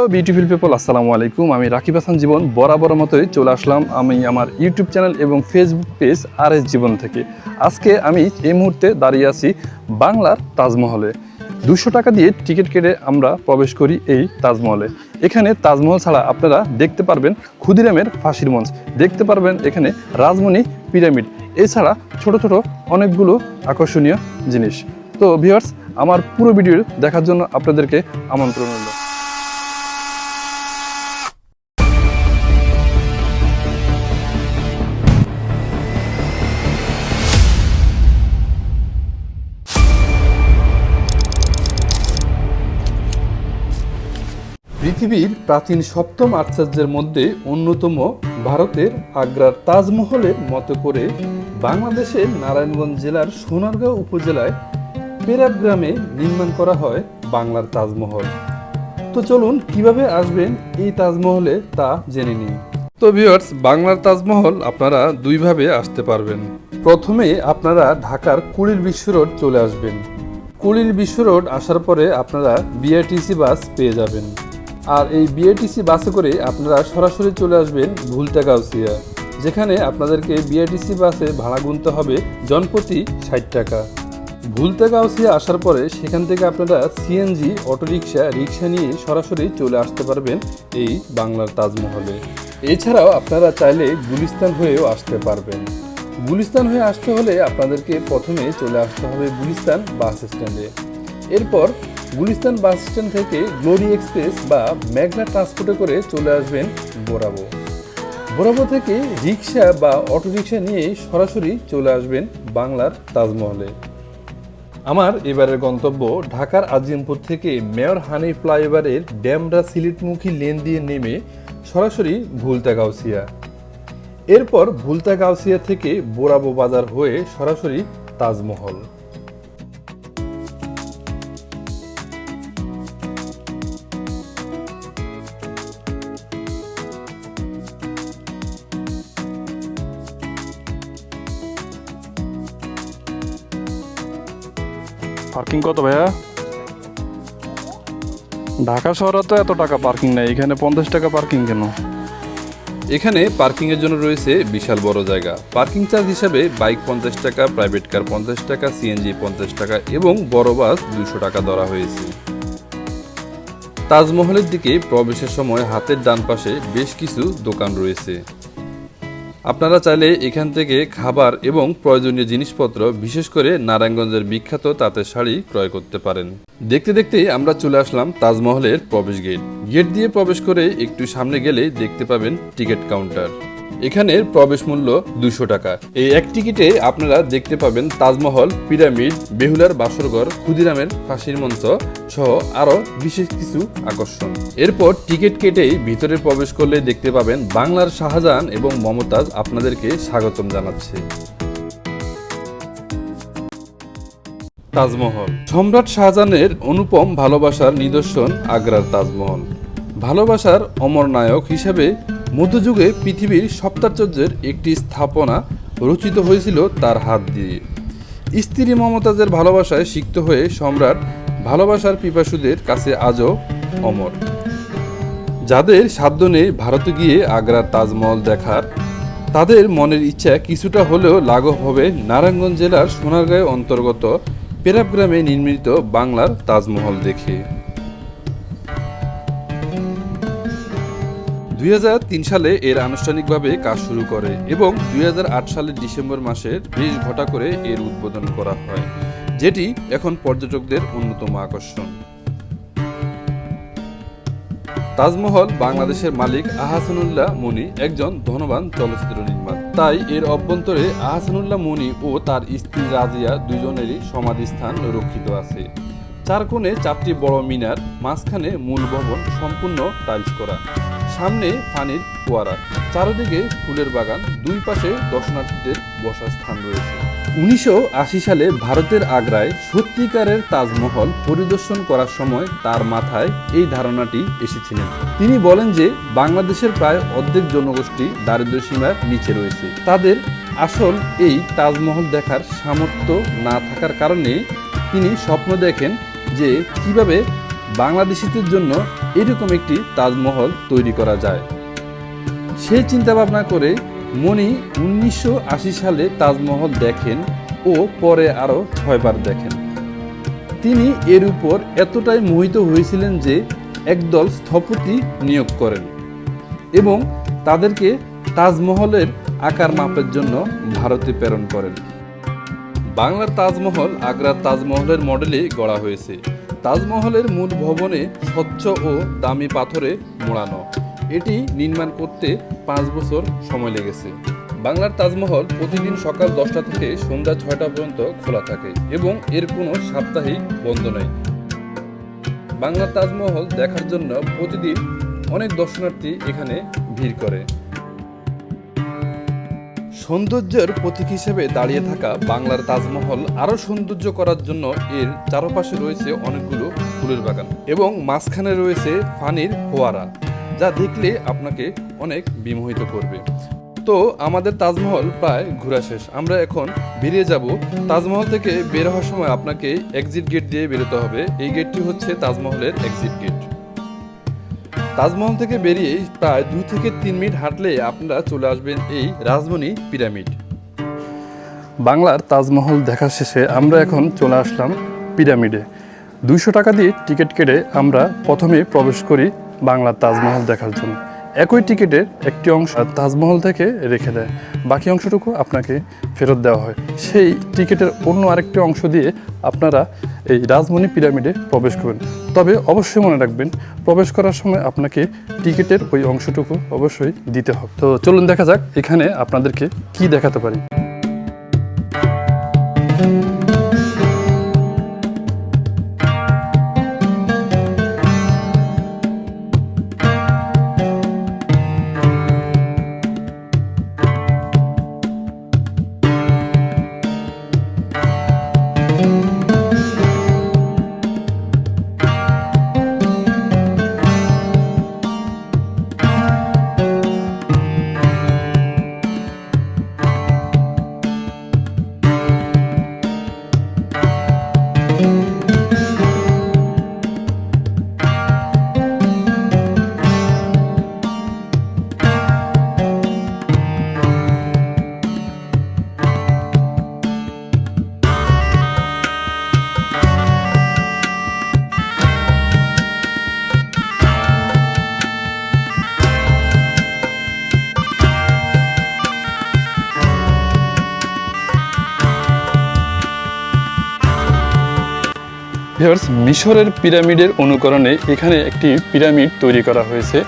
Hello beautiful people আসসালামু আলাইকুম আমি রাকিব হাসান জীবন বরাবর মতোই চলে আসলাম আমি আমার ইউটিউব চ্যানেল এবং Facebook page R S Jibon থেকে। আজকে আমি এই মুহূর্তে দাঁড়িয়ে আছি বাংলার তাজমহলে। দুশো টাকা দিয়ে টিকিট কেটে আমরা প্রবেশ করি এই তাজমহলে। এখানে তাজমহল ছাড়া আপনারা দেখতে পারবেন ক্ষুদিরামের ফাঁসির মঞ্চ, দেখতে পারবেন এখানে রাজমণি পিরামিড। এছাড়া ছোট ছোট অনেকগুলো আকর্ষণীয় জিনিস। তো ভিউয়ার্স আমার পুরো ভিডিও দেখার জন্য আপনাদেরকে আমন্ত্রণ রইল। পৃথিবীর প্রাচীন সপ্তম আশ্চর্যের মধ্যে অন্যতম ভারতের আগ্রার তাজমহলের মতো করে বাংলাদেশের নারায়ণগঞ্জ জেলার সোনারগাঁও উপজেলায় পেরাব গ্রামে নির্মাণ করা হয় বাংলার তাজমহল। তো চলুন কীভাবে আসবেন এই তাজমহলে তা জেনে নিন তো ভিউয়ার্স বাংলার তাজমহল আপনারা দুইভাবে আসতে পারবেন। প্রথমে আপনারা ঢাকার কুড়িল বিশ্ব রোড চলে আসবেন। কুড়িল বিশ্ব রোড আসার পরে আপনারা বিআরটিসি বাস পেয়ে যাবেন। আর এই বিআরটিসি বাসে করে আপনারা সরাসরি চলে আসবেন ভুলতা গাউসিয়া যেখানে আপনাদেরকে বিআরটিসি বাসে ভাড়া গুনতে হবে জনপ্রতি ষাট টাকা। ভুলতে গাউসিয়া আসার পরে সেখান থেকে আপনারা সিএনজি অটোরিকশা রিক্সা নিয়ে সরাসরি চলে আসতে পারবেন এই বাংলার তাজমহলে। এছাড়াও আপনারা চাইলে গুলিস্তান হয়েও আসতে পারবেন। গুলিস্তান হয়ে আসতে হলে আপনাদেরকে প্রথমে চলে আসতে হবে গুলিস্তান বাস স্ট্যান্ডে। এরপর গুলিস্তান বাস স্ট্যান্ড থেকে গ্লোরি এক্সপ্রেস বা মেঘনা ট্রান্সপোর্টে করে চলে আসবেন বোরাবো। বোরাবো থেকে রিক্সা বা অটোরিকশা নিয়ে সরাসরি চলে আসবেন বাংলার তাজমহলে। আমার এবারের গন্তব্য ঢাকার আজিমপুর থেকে মেয়র হানি ফ্লাইওভারের ড্যামরা সিলেটমুখী লেন দিয়ে নেমে সরাসরি ভুলতা গাউসিয়া। এরপর ভুলতা গাউসিয়া থেকে বোরাবো বাজার হয়ে সরাসরি তাজমহল। পার্কিং কত ভাইয়া? ঢাকা শহরে তো এত টাকা পার্কিং নেই, এখানে পঞ্চাশ টাকা পার্কিং কেন? এখানে পার্কিং এর জন্য রয়েছে বিশাল বড় জায়গা। পার্কিং চার্জ হিসাবে বাইক পঞ্চাশ টাকা, প্রাইভেট কার পঞ্চাশ টাকা, সিএনজি পঞ্চাশ টাকা এবং বড় বাস দুশো টাকা ধরা হয়েছে। তাজমহলের দিকে প্রবেশের সময় হাতের ডান পাশে বেশ কিছু দোকান রয়েছে। আপনারা চাইলে এখান থেকে খাবার এবং প্রয়োজনীয় জিনিসপত্র, বিশেষ করে নারায়ণগঞ্জের বিখ্যাত তাঁতের শাড়ি ক্রয় করতে পারেন। দেখতে দেখতে আমরা চলে আসলাম তাজমহলের প্রবেশ গেট। গেট দিয়ে প্রবেশ করে একটু সামনে গেলে দেখতে পাবেন টিকিট কাউন্টার। এখানের প্রবেশ মূল্য দুশো টাকা। এই এক টিকিটে আপনারা দেখতে পাবেন তাজমহল, পিরামিড, বেহুলার বাসরঘর, ক্ষুদিরামের ফাঁসির মঞ্চ সহ আরও বিশেষ কিছু আকর্ষণ। এরপর টিকিট কেটেই ভিতরে প্রবেশ করলে দেখতে পাবেন বাংলার শাহজাহান এবং মমতাজ আপনাদেরকে স্বাগতম জানাচ্ছে। তাজমহল। সম্রাট শাহজাহানের অনুপম ভালোবাসার নিদর্শন আগ্রার তাজমহল। ভালোবাসার অমর নায়ক হিসেবে মধ্যযুগে পৃথিবীর সপ্তাচর্যের একটি স্থাপনা রচিত হয়েছিল তার হাত দিয়ে। স্ত্রী মমতাজের ভালোবাসায় সিক্ত হয়ে সম্রাট ভালোবাসার পিপাসুদের কাছে আজও অমর। যাদের সাধ্য নেই ভারতে গিয়ে আগ্রার তাজমহল দেখার, তাদের মনের ইচ্ছা কিছুটা হলেও লাঘব হবে নারায়ণগঞ্জ জেলার সোনারগাঁও অন্তর্গত পেরাব গ্রামে নির্মিত বাংলার তাজমহল দেখে। দুই হাজার তিন সালে এর আনুষ্ঠানিকভাবে কাজ শুরু করে এবং দুই হাজার আট সালের ডিসেম্বর মাসের বিশ ঘটা করে এর উদ্বোধন করা হয়, যেটি এখন পর্যটকদের অন্যতম আকর্ষণ। তাজমহল বাংলাদেশের মালিক আহাসানুল্লাহ মনি একজন ধনবান চলচ্চিত্র নির্মাতা। তাই এর অভ্যন্তরে আহাসানুল্লাহ মনি ও তার স্ত্রী রাজিয়া দুজনেরই সমাধিস্থান রক্ষিত আছে। চার কোণে চারটি বড় মিনার, মাঝখানে মূল ভবন সম্পূর্ণ টাইলস করা। সামনে পানির ফোয়ারা চারদিকে ফুলের বাগান, দুই পাশে দর্শনার্থীদের বসার স্থান রয়েছে। উনিশশো আশি সালে ভারতের আগ্রায় সত্যিকারের তাজমহল পরিদর্শন করার সময় তার মাথায় এই ধারণাটি এসেছিলেন। তিনি বলেন যে, বাংলাদেশের প্রায় অর্ধেক জনগোষ্ঠী দারিদ্র্য সীমার নিচে রয়েছে। তাদের আসল এই তাজমহল দেখার সামর্থ্য না থাকার কারণে তিনি স্বপ্ন দেখেন যে, কীভাবে বাংলাদেশিদের জন্য এরকম একটি তাজমহল তৈরি করা যায়। সেই চিন্তা ভাবনা করে মনি উনিশশো সালে তাজমহল দেখেন ও পরে আরও ছয়বার দেখেন। তিনি এর উপর এতটাই মোহিত হয়েছিলেন যে একদল স্থপতি নিয়োগ করেন এবং তাদেরকে তাজমহলের আকার মাপের জন্য ভারতে প্রেরণ করেন। বাংলার তাজমহল আগ্রার তাজমহলের মডেলে গড়া হয়েছে। তাজমহলের মূল ভবনে স্বচ্ছ ও দামি পাথরে মোড়ানো। এটি নির্মাণ করতে পাঁচ বছর সময় লেগেছে। বাংলার তাজমহল প্রতিদিন সকাল দশটা থেকে সন্ধ্যা ছয়টা পর্যন্ত খোলা থাকে এবং এর কোনো সাপ্তাহিক বন্ধ নেই। বাংলার তাজমহল দেখার জন্য প্রতিদিন অনেক দর্শনার্থী এখানে ভিড় করে। সৌন্দর্যের প্রতীক হিসেবে দাঁড়িয়ে থাকা বাংলার তাজমহল আরও সৌন্দর্য করার জন্য এর চারপাশে রয়েছে অনেকগুলো ফুলের বাগান এবং মাঝখানে রয়েছে পানির ফোয়ারা, যা দেখলে আপনাকে অনেক বিমোহিত করবে। তো আমাদের তাজমহল প্রায় ঘোরা শেষ। আমরা এখন বেরিয়ে যাব। তাজমহল থেকে বের হওয়ার সময় আপনাকে এক্সিট গেট দিয়ে বেরোতে হবে। এই গেটটি হচ্ছে তাজমহলের এক্সিট গেট তাজমহল থেকে বেরিয়ে প্রায় দু থেকে তিন মিনিট হাঁটলে আপনারা চলে আসবেন এই রাজমণি পিরামিড। বাংলার তাজমহল দেখা শেষে আমরা এখন চলে আসলাম পিরামিডে। দুশো টাকা দিয়ে টিকিট কেটে আমরা প্রথমে প্রবেশ করি বাংলার তাজমহল দেখার জন্য। একই টিকিটের একটি অংশ তাজমহল থেকে রেখে দেয়। বাকি অংশটুকু আপনাকে ফেরত দেওয়া হয়। সেই টিকিটের অন্য আরেকটি অংশ দিয়ে আপনারা এই রাজমণি পিরামিডে প্রবেশ করবেন তবে অবশ্যই মনে রাখবেন, প্রবেশ করার সময় আপনাকে টিকিটের ওই অংশটুকু অবশ্যই দিতে হবে। তো চলুন দেখা যাক এখানে আপনাদেরকে কি দেখাতে পারি। ভিউয়ার্স মিশরের পিরামিডের অনুকরণে এখানে একটি পিরামিড তৈরি করা হয়েছে,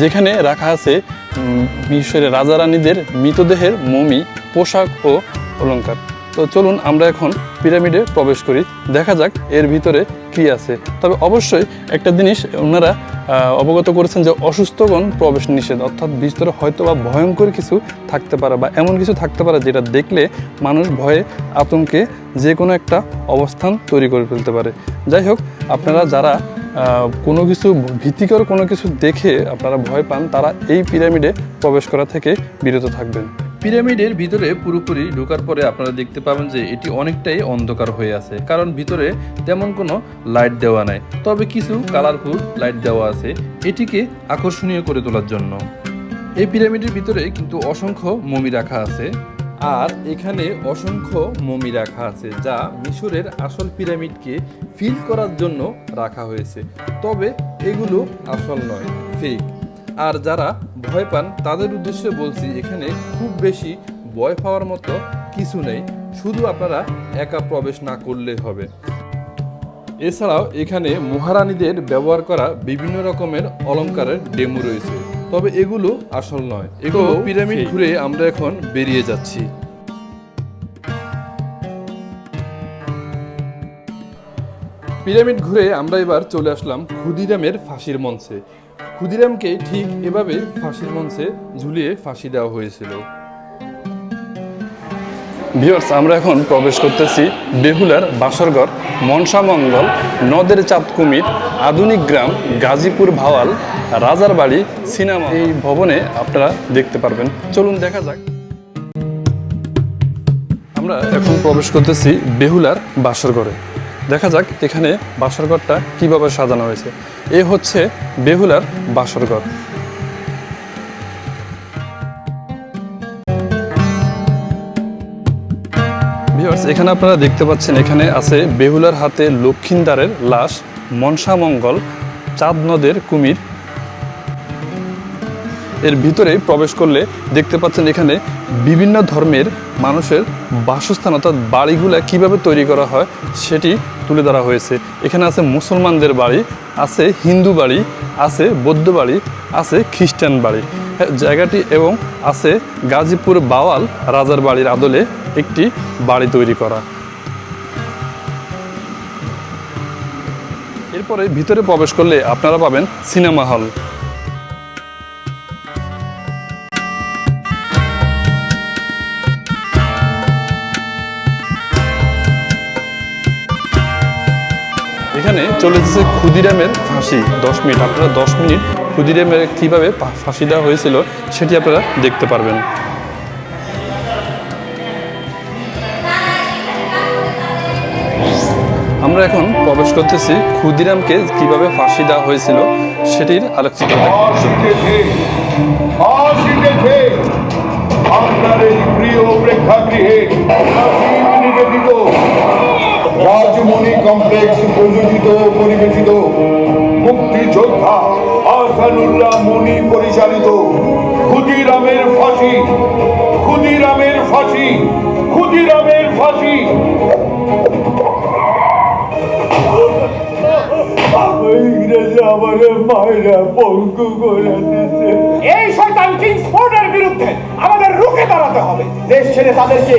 যেখানে রাখা আছে মিশরের রাজা রানীদের মৃতদেহের মমি, পোশাক ও অলঙ্কার তো চলুন আমরা এখন পিরামিডে প্রবেশ করি, দেখা যাক এর ভিতরে কী আছে। তবে অবশ্যই একটা জিনিস ওনারা অবগত করেছেন যে অসুস্থগণ প্রবেশ নিষেধ, অর্থাৎ ভিতরে হয়তো বা ভয়ঙ্কর কিছু থাকতে পারে বা এমন কিছু থাকতে পারে যেটা দেখলে মানুষ ভয়ে আতঙ্কে যে কোনো একটা অবস্থান তৈরি করে ফেলতে পারে। যাই হোক, আপনারা যারা কোনো কিছু ভীতিকর কোনো কিছু দেখে আপনারা ভয় পান, তারা এই পিরামিডে প্রবেশ করা থেকে বিরত থাকবেন। পিরামিডের ভিতরে পুরোপুরি ঢোকার পরে আপনারা দেখতে পাবেন যে এটি অনেকটাই অন্ধকার হয়ে আছে, কারণ ভিতরে তেমন কোনো লাইট দেওয়া নাই। তবে কিছু কালারফুল লাইট দেওয়া আছে, এটিকে আকর্ষণীয় করে তোলার জন্য। এই পিরামিডের ভিতরে কিন্তু অসংখ্য মমি রাখা আছে, আর এখানে অসংখ্য মমি রাখা আছে, যা মিশরের আসল পিরামিডকে ফিল করার জন্য রাখা হয়েছে। তবে এগুলো আসল নয় ফেক আর যারা ভয় পান তাদের উদ্দেশ্যে বলছি এখানে খুব বেশি ভয় পাওয়ার মতো কিছু নেই। শুধু আপনারা একা প্রবেশ না করলে হবে। এছাড়াও এখানে মহারানীদের ব্যবহার করা বিভিন্ন রকমের অলংকারের ডেমো রয়েছে। তবে এগুলো আসল নয়। এগুলো পিরামিড ঘুরে আমরা এখন বেরিয়ে যাচ্ছি। পিরামিড ঘুরে আমরা এবার চলে আসলাম ক্ষুদিরামের ফাঁসির মঞ্চে। ক্ষুদিরামকে ঠিক এভাবে ফাঁসির মঞ্চে ঝুলিয়ে ফাঁসি দেওয়া হয়েছিল। ভিউয়ার্স আমরা এখন প্রবেশ করতেছি বেহুলার বাসরঘর মনসামঙ্গল নদের চাঁদ কুমির, আধুনিক গ্রাম, গাজীপুর ভাওয়াল, রাজার বাড়ি, সিনেমা। এই ভবনে আপনারা দেখতে পারবেন। চলুন দেখা যাক। আমরা এখন প্রবেশ করতেছি বেহুলার বাসরঘরে দেখা যাক এখানে বাসর ঘরটা কীভাবে সাজানো হয়েছে। এ হচ্ছে বেহুলার বাসর ঘর। ভিউয়ার্স, এখানে আপনারা দেখতে পাচ্ছেন, এখানে আছে বেহুলার হাতে লক্ষিণদারের লাশ মনসামঙ্গল চাঁদ নদের কুমির এর ভিতরে প্রবেশ করলে দেখতে পাচ্ছেন এখানে বিভিন্ন ধর্মের মানুষের বাসস্থান অর্থাৎ বাড়িগুলো কীভাবে তৈরি করা হয় সেটি তুলে ধরা হয়েছে। এখানে আছে মুসলমানদের বাড়ি আছে হিন্দু বাড়ি আছে বৌদ্ধ বাড়ি আছে খ্রিস্টান বাড়ি। হ্যাঁ, জায়গাটি এবং আছে গাজীপুর বাওয়াল রাজার বাড়ির আদলে একটি বাড়ি তৈরি করা। এরপরে ভিতরে প্রবেশ করলে আপনারা পাবেন সিনেমা হল। এখানে চলে এসেছে ক্ষুদিরামের ফাঁসি, দশ মিনিট। আপনারা দশ মিনিট ক্ষুদিরামের কীভাবে ফাঁসি দেওয়া হয়েছিল সেটি আপনারা দেখতে পারবেন। আমরা এখন প্রবেশ করতেছি ক্ষুদিরামকে কীভাবে ফাঁসি দেওয়া হয়েছিল সেটির আলোকচিত্র আপনার প্রাচীন নিবেদিত রাজমণি কমপ্লেক্স প্রযোজিত ও পরিবেশিত মুক্তিযোদ্ধা আহসানুল্লাহ মণি পরিচালিত। ক্ষুদিরামের ফাঁসি ক্ষুদিরামের ফাঁসি ক্ষুদিরামের ফাঁসি। ইংরেজ মায়েরা পঙ্গু করে দিছে এই শয়তান কিংসফোর্ডের বিরুদ্ধে আমাদের রুখে দাঁড়াতে হবে। দেশ ছেড়ে তাদেরকে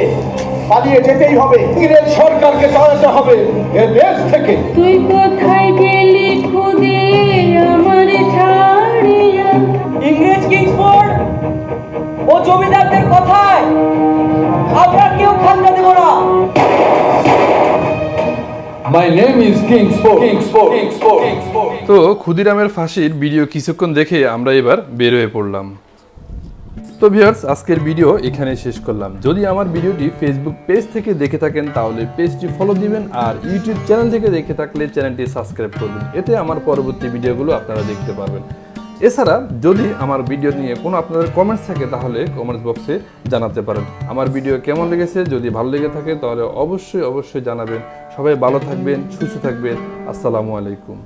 পালিয়ে যেতেই হবে। ইংরেজ সরকারকে তাড়াতে হবে এ দেশ থেকে। তুই কোথায় গেলি খুদে? আমার ছাড়িয়া। ইংরেজ কিংসফোর্ড ও জমিদারদের কথায় আমরা কেউ দেব না। My name is Kingsford Kingsford Kingsford তো ক্ষুদিরামের ফাঁসির ভিডিও কিছুক্ষণ দেখে আমরা এবার বের হয়ে পড়লাম। তো ভিউয়ার্স, আজকের ভিডিও এখানে শেষ করলাম। যদি আমার ভিডিওটি ফেসবুক পেজ থেকে দেখে থাকেন, তাহলে পেজটি ফলো দিবেন আর ইউটিউব চ্যানেল থেকে দেখে থাকলে চ্যানেলটি সাবস্ক্রাইব করবেন। এতে আমার পরবর্তী ভিডিওগুলো আপনারা দেখতে পারবেন। এছাড়া যদি আমার ভিডিও নিয়ে কোনো আপনাদের কমেন্টস থাকে, তাহলে কমেন্টস বক্সে জানাতে পারেন। আমার ভিডিও কেমন লেগেছে, যদি ভালো লেগে থাকে, তাহলে অবশ্যই অবশ্যই জানাবেন। সবাই ভালো থাকবেন, সুস্থ থাকবেন। আসসালামু আলাইকুম।